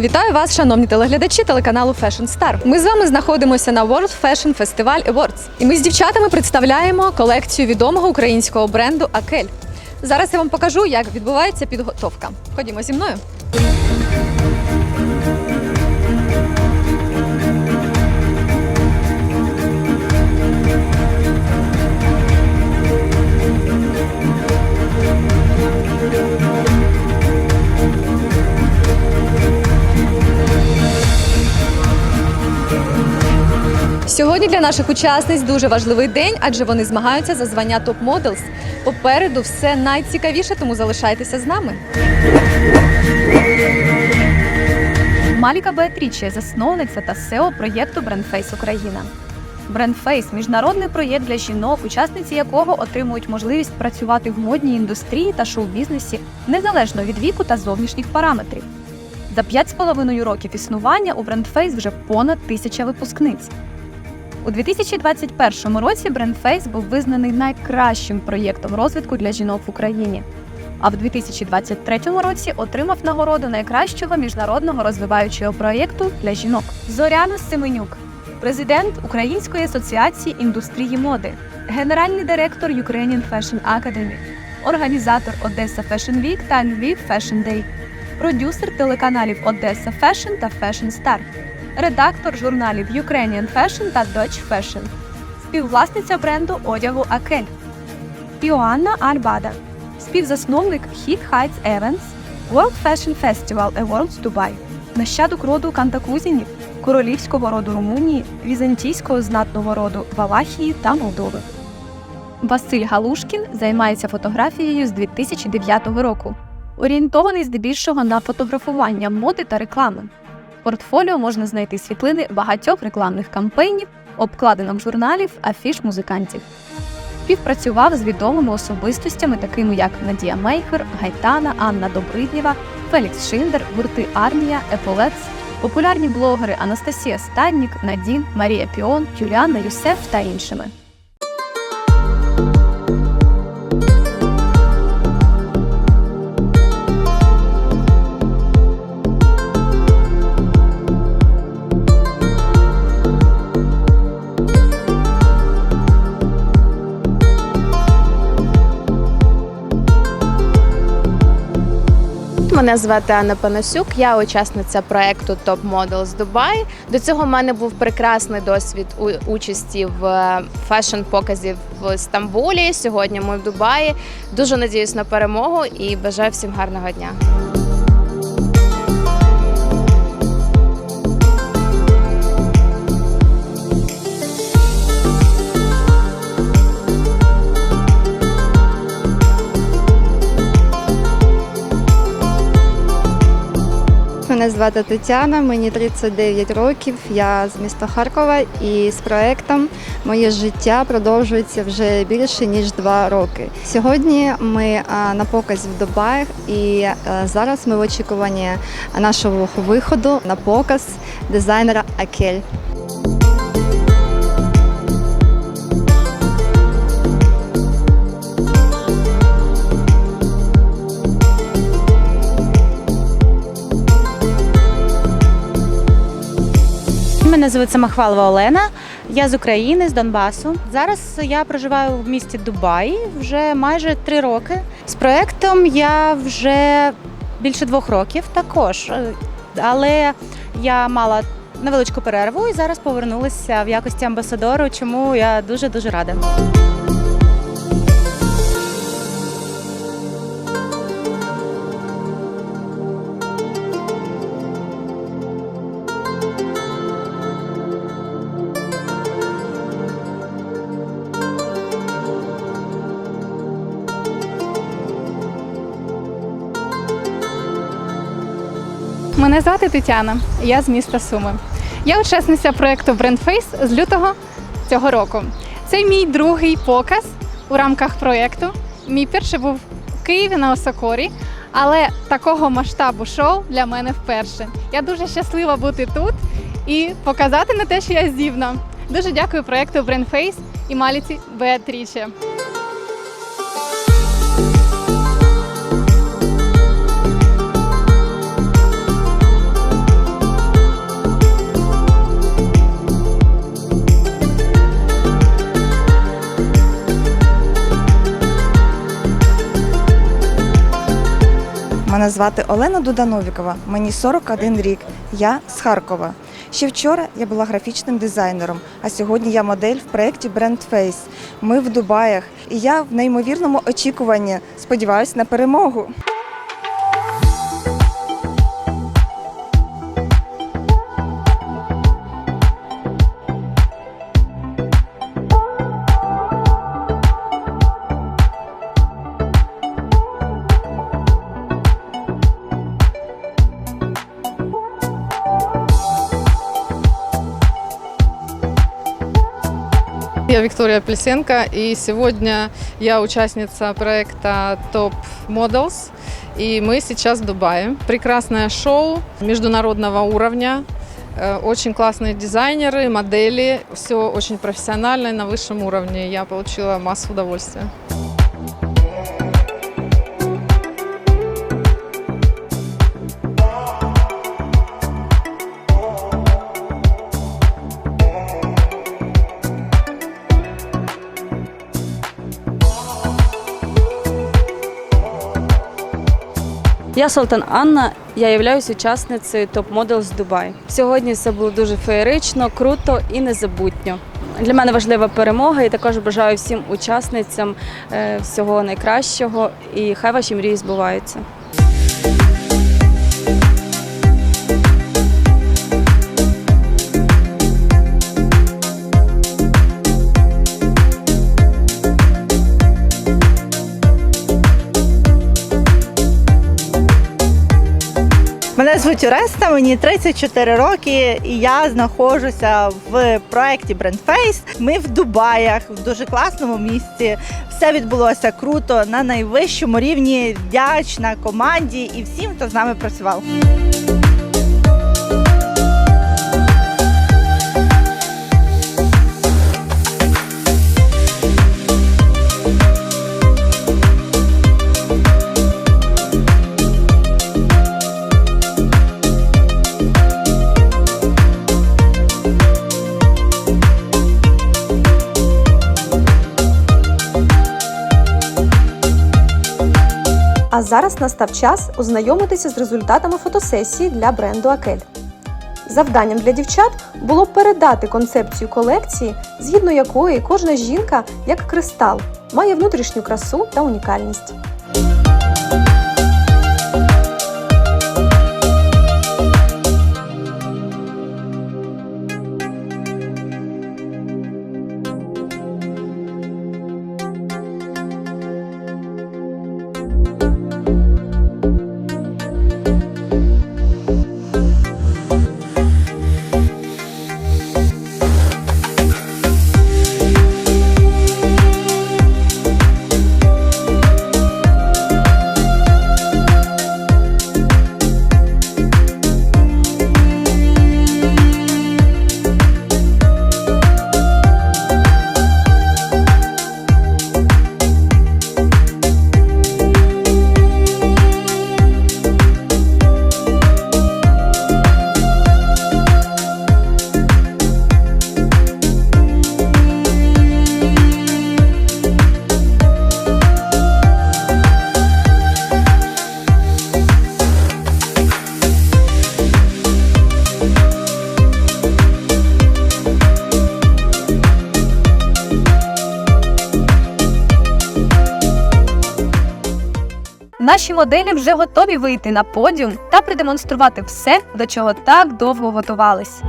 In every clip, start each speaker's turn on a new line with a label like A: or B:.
A: Вітаю вас, шановні телеглядачі телеканалу Fashion Star. Ми з вами знаходимося на World Fashion Festival Awards. І ми з дівчатами представляємо колекцію відомого українського бренду Акель. Зараз я вам покажу, як відбувається підготовка. Ходімо зі мною. Для наших учасниць дуже важливий день, адже вони змагаються за звання Top Models. Попереду все найцікавіше, тому залишайтеся з нами.
B: Маліка Беатріче, засновниця та SEO проєкту BrandFace Україна. BrandFace – міжнародний проєкт для жінок, учасниці якого отримують можливість працювати в модній індустрії та шоу-бізнесі незалежно від віку та зовнішніх параметрів. За 5,5 років існування у BrandFace вже понад тисяча випускниць. У 2021 році BrandFace був визнаний найкращим проєктом розвитку для жінок в Україні. А в 2023 році отримав нагороду найкращого міжнародного розвиваючого проєкту для жінок. Зоряна Семенюк, президент Української асоціації індустрії моди, генеральний директор Ukrainian Fashion Academy, організатор Одеса Fashion Week та Львів Fashion Day, продюсер телеканалів Одеса Fashion та Fashion Star, редактор журналів Ukrainian Fashion та Dutch Fashion, співвласниця бренду одягу Акель. Іоанна Альбада, співзасновник Hit Heights Events, World Fashion Festival Awards Dubai, нащадок роду Кантакузінів, королівського роду Румунії, візантійського знатного роду Валахії та Молдови. Василь Галушкін займається фотографією з 2009 року, орієнтований здебільшого на фотографування моди та реклами. Портфоліо можна знайти світлини багатьох рекламних кампаній, обкладинок журналів, афіш музикантів. Співпрацював з відомими особистостями, такими як Надія Мейхер, Гайтана, Анна Добриднєва, Фелікс Шиндер, гурти Армія, Еполец, популярні блогери Анастасія Стаднік, Надін, Марія Піон, Юліана Юсеф та іншими.
C: Мене звати Анна Панасюк, я учасниця проекту Top Models Dubai. До цього в мене був прекрасний досвід участі в фешн-показі в Стамбулі. Сьогодні ми в Дубаї. Дуже надіюсь на перемогу і бажаю всім гарного дня.
D: Звати Тетяна, мені 39 років. Я з міста Харкова і з проектом моє життя продовжується вже більше ніж два роки. Сьогодні ми на показі в Дубаї, і зараз ми в очікуванні нашого виходу на показ дизайнера Акель.
E: Мене звуть Самохвалова Олена. Я з України, з Донбасу. Зараз я проживаю в місті Дубаї вже майже три роки. З проектом я вже більше двох років також. Але я мала невеличку перерву і зараз повернулася в якості амбасадору, чому я дуже дуже рада.
F: Звати Тетяна, я з міста Суми. Я учасниця проєкту BrandFace з лютого цього року. Це мій другий показ у рамках проєкту. Мій перший був в Києві на Осокорі, але такого масштабу шоу для мене вперше. Я дуже щаслива бути тут і показати на те, що я здібна. Дуже дякую проєкту BrandFace і Маліці Беатріче.
G: Мене звати Олена Дудановікова, мені 41 рік. Я з Харкова. Ще вчора я була графічним дизайнером, а сьогодні я модель в проєкті Brand Face. Ми в Дубаях, і я в неймовірному очікуванні. сподіваюся на перемогу.
H: Я Виктория Плесенко, и сегодня я участница проекта Top Models, и мы сейчас в Дубае. Прекрасное шоу международного уровня, э, очень классные дизайнеры, модели, все очень профессионально и на высшем уровне. Я получила массу удовольствия.
I: Я Солтан Анна, я являюсь учасницею топ-модел з Дубай. Сьогодні все було дуже феєрично, круто і незабутньо. Для мене важлива перемога і також бажаю всім учасницям е, всього найкращого і хай ваші мрії збуваються.
J: Звуть Ореста, мені 34 роки, і я знаходжуся в проєкті Brandface. Ми в Дубаях, в дуже класному місці. Все відбулося круто на найвищому рівні. Вдячна команді і всім, хто з нами працював.
B: Зараз настав час ознайомитися з результатами фотосесії для бренду Акель. Завданням для дівчат було передати концепцію колекції, згідно якої кожна жінка, як кристал, має внутрішню красу та унікальність.
K: Наші моделі вже готові вийти на подіум та продемонструвати все, до чого так довго готувались.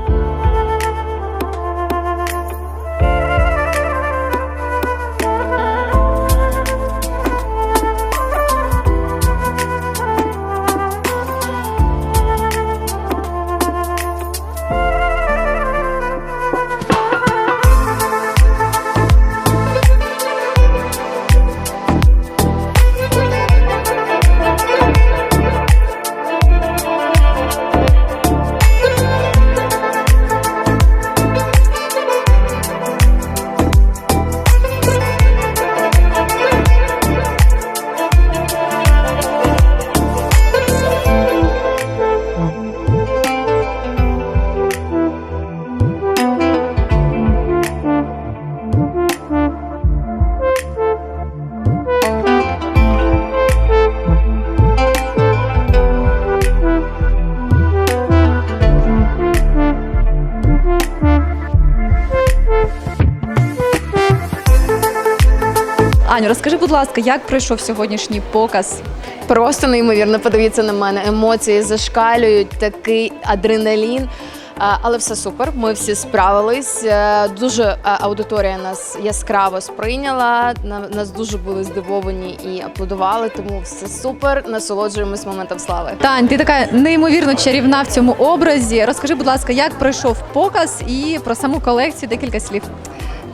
A: Аню, розкажи, будь ласка, як пройшов сьогоднішній показ?
C: Просто неймовірно, подивіться на мене. Емоції зашкалюють, такий адреналін. А, Але все супер. Ми всі справились. Е, Дуже е, аудиторія нас яскраво сприйняла. на- Нас дуже були здивовані і аплодували. Тому все супер. Насолоджуємось моментом слави.
A: Тань, ти така неймовірно чарівна в цьому образі. Розкажи, будь ласка, як пройшов показ і про саму колекцію декілька слів.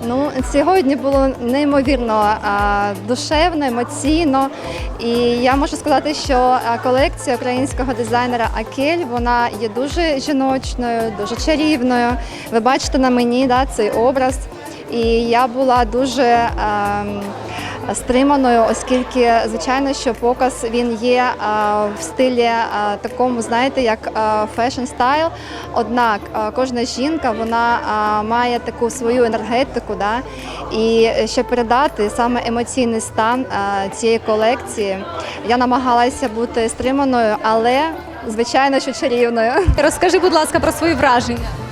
D: Ну, сьогодні було неймовірно душевно, емоційно. І я можу сказати, що колекція українського дизайнера Акель вона є дуже жіночною, дуже чарівною. Ви бачите на мені да, цей образ. І я була дуже ем, стриманою, оскільки звичайно, що показ він є в стилі такому, знаєте, як фешн стайл. Однак кожна жінка вона має таку свою енергетику, да? і щоб передати саме емоційний стан цієї колекції, я намагалася бути стриманою, але звичайно, що чарівною.
A: Розкажи, будь ласка, про свої враження.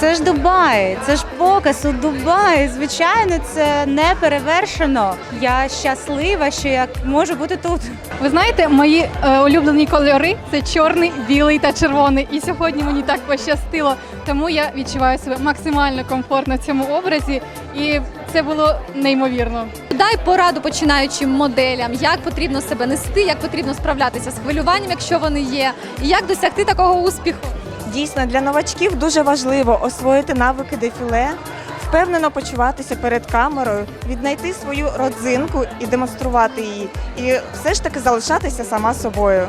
E: Це ж Дубай, це ж показ у Дубаї. Звичайно, це не перевершено. Я щаслива, що я можу бути тут.
F: Ви знаєте, мої е, улюблені кольори це чорний, білий та червоний. І сьогодні мені так пощастило, тому я відчуваю себе максимально комфортно в цьому образі, і це було неймовірно.
A: Дай пораду починаючим моделям, як потрібно себе нести, як потрібно справлятися з хвилюванням, якщо вони є, і як досягти такого успіху.
G: Дійсно, для новачків дуже важливо освоїти навики дефіле, впевнено почуватися перед камерою, віднайти свою родзинку і демонструвати її, і все ж таки залишатися сама собою.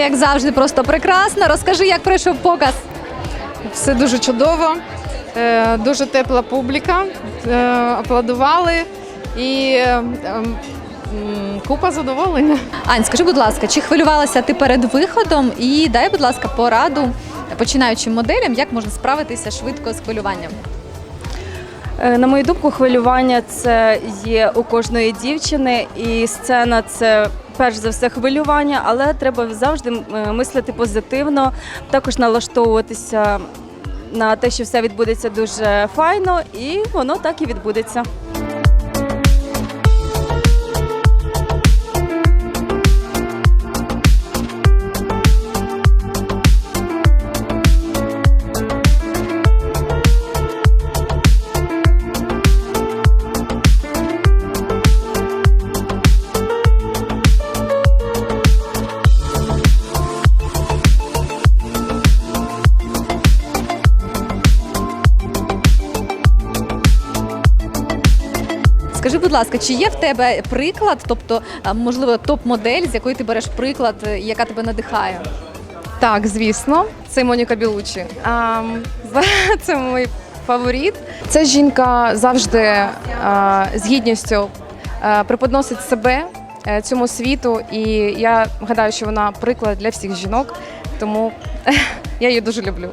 A: Ти як завжди просто прекрасна. Розкажи, як пройшов показ.
H: Все дуже чудово, е, дуже тепла публіка, е, аплодували і е, м, купа задоволення.
A: Ань, скажи, будь ласка, чи хвилювалася ти перед виходом? І дай, будь ласка, пораду починаючим моделям, як можна справитися швидко з хвилюванням.
I: Е, На мою думку, хвилювання це є у кожної дівчини, і сцена це перш за все хвилювання, але треба завжди е, мислити позитивно, також налаштовуватися на те, що все відбудеться дуже файно, і воно так і відбудеться.
A: Будь ласка, чи є в тебе приклад, тобто, можливо, топ-модель, з якої ти береш приклад, е, яка тебе надихає?
H: Так, звісно, це Моніка Білучі. А, це мій фаворит. Ця жінка завжди а, з гідністю преподносить себе е, цьому світу, і я гадаю, що вона приклад для всіх жінок, тому я її дуже люблю.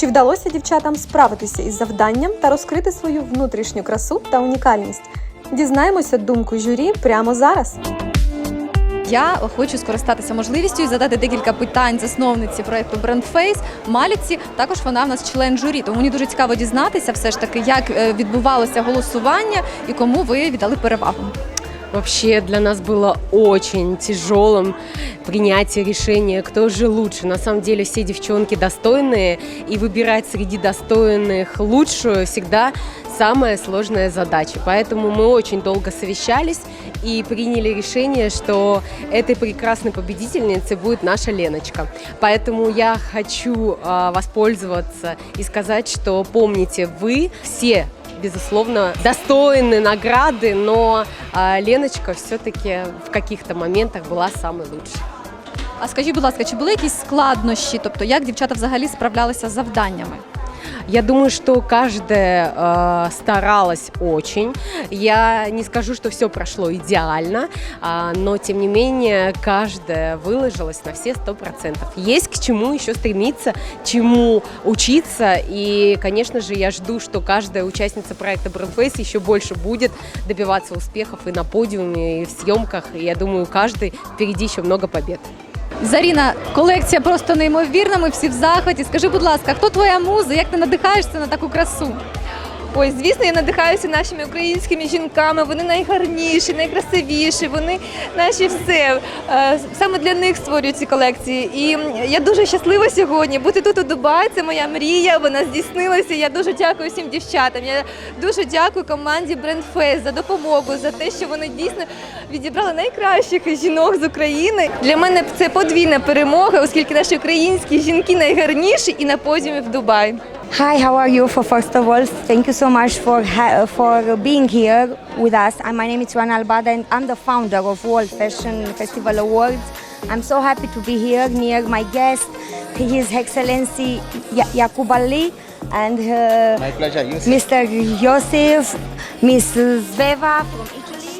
A: Чи вдалося дівчатам справитися із завданням та розкрити свою внутрішню красу та унікальність? Дізнаємося думку журі прямо зараз. Я хочу скористатися можливістю і задати декілька питань засновниці проекту BrandFace Маліці. Також вона в нас член журі. Тому мені дуже цікаво дізнатися, все ж таки, як е, відбувалося голосування і кому ви віддали перевагу.
K: Вообще для нас было очень тяжелым принятие решения, кто же лучше. На самом деле все девчонки достойные, и выбирать среди достойных лучшую всегда самая сложная задача. Поэтому мы очень долго совещались и приняли решение, что этой прекрасной победительницей будет наша Леночка. Поэтому я хочу а, воспользоваться и сказать, что помните, вы все безусловно, достойны награды, но а, Леночка все-таки в каких-то моментах была самой лучшей.
A: А скажіть, будь ласка, чи були якісь складнощі? Тобто, як дівчата взагалі справлялися з завданнями?
K: Я думаю, что каждая э, старалась очень. Я не скажу, что все прошло идеально, а, но тем не менее каждая выложилась на все сто процентов. Есть к чему еще стремиться, чему учиться, и, конечно же, я жду, что каждая участница проекта Brandface еще больше будет добиваться успехов и на подиуме, и в съемках. И я думаю, у каждой впереди еще много побед.
A: Заріна, колекція просто неймовірна. Ми всі в захваті. Скажи, будь ласка, хто твоя муза? Як ти надихаєшся на таку красу?
L: Ой, звісно, я надихаюся нашими українськими жінками. Вони найгарніші, найкрасивіші, вони наші все. Е, Саме для них створюю ці колекції. І я дуже щаслива сьогодні бути тут у Дубаї. Це моя мрія. Вона здійснилася. Я дуже дякую всім дівчатам. Я дуже дякую команді Face за допомогу, за те, що вони дійсно відібрали найкращих жінок з України. Для мене це подвійна перемога, оскільки наші українські жінки найгарніші і на подіумі в Дубаї.
M: Hi, how are you? For first of all, thank you so much for ha- for being here with us. And my name is Juan Albada, and I'm the founder of World Fashion Festival Awards. I'm so happy to be here near my guest, His Excellency Ya- Yaqub Ali, and uh,
N: My pleasure.
M: Mr. Yosef, Miss Zveva from Italy.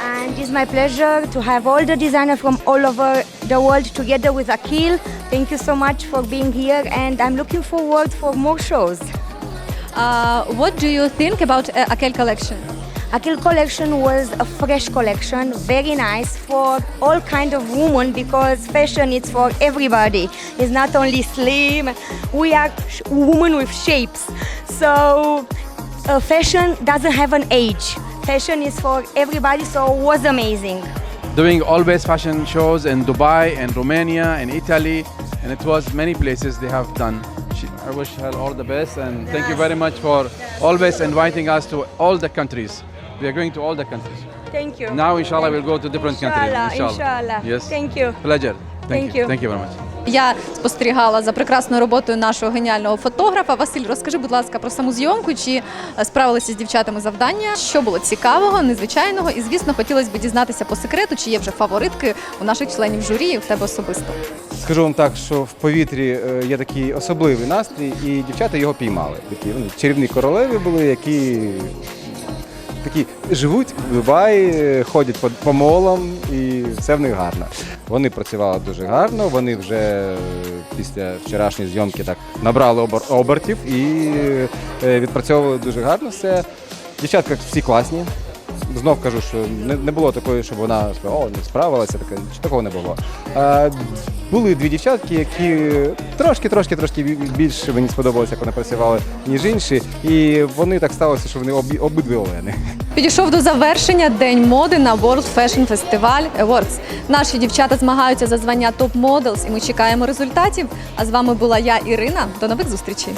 M: And it's my pleasure to have all the designers from all over the world together with Akil. Thank you so much for being here, and I'm looking forward for more shows.
A: Uh, what do you think about uh, Akel collection?
M: Akil collection was a fresh collection, very nice for all kind of women because fashion is for everybody. It's not only slim. We are women with shapes, so uh, fashion doesn't have an age. Fashion is for everybody, so it was amazing.
N: Doing always fashion shows in Dubai and Romania and Italy, and it was many places they have done. She, I wish her all the best, and thank you very much for always inviting us to all the countries. We are going to all the countries.
M: Thank you.
N: Now, inshallah, we'll go to different countries.
M: Inshallah, inshallah.
N: Yes.
M: Thank you.
N: Pleasure.
M: Thank you.
N: Thank you very much.
A: Я спостерігала за прекрасною роботою нашого геніального фотографа. Василь, розкажи, будь ласка, про саму зйомку, чи е, справилися з дівчатами завдання, що було цікавого, незвичайного, і звісно, хотілося б дізнатися по секрету, чи є вже фаворитки у наших членів журі і в тебе особисто.
O: Скажу вам так, що в повітрі е, є такий особливий настрій, і дівчата його піймали. Такі ну, чарівні королеви були, які такі живуть в Дубаї, ходять по, по молам, і все в них гарно. Вони працювали дуже гарно, вони вже після вчорашньої зйомки так набрали обор обертів і е, відпрацьовували дуже гарно все. Дівчатка всі класні. Знов кажу, що не, не було такої, щоб вона сказала, о, не справилася, таке, такого не було. А, були дві дівчатки, які трошки, трошки, більше мені сподобалося, як вони працювали, ніж інші. І вони так сталося, що вони обі, обидві Олени.
A: Підійшов до завершення День моди на World Fashion Festival Awards. Наші дівчата змагаються за звання Top Models і ми чекаємо результатів. А з вами була я, Ірина. До нових зустрічей.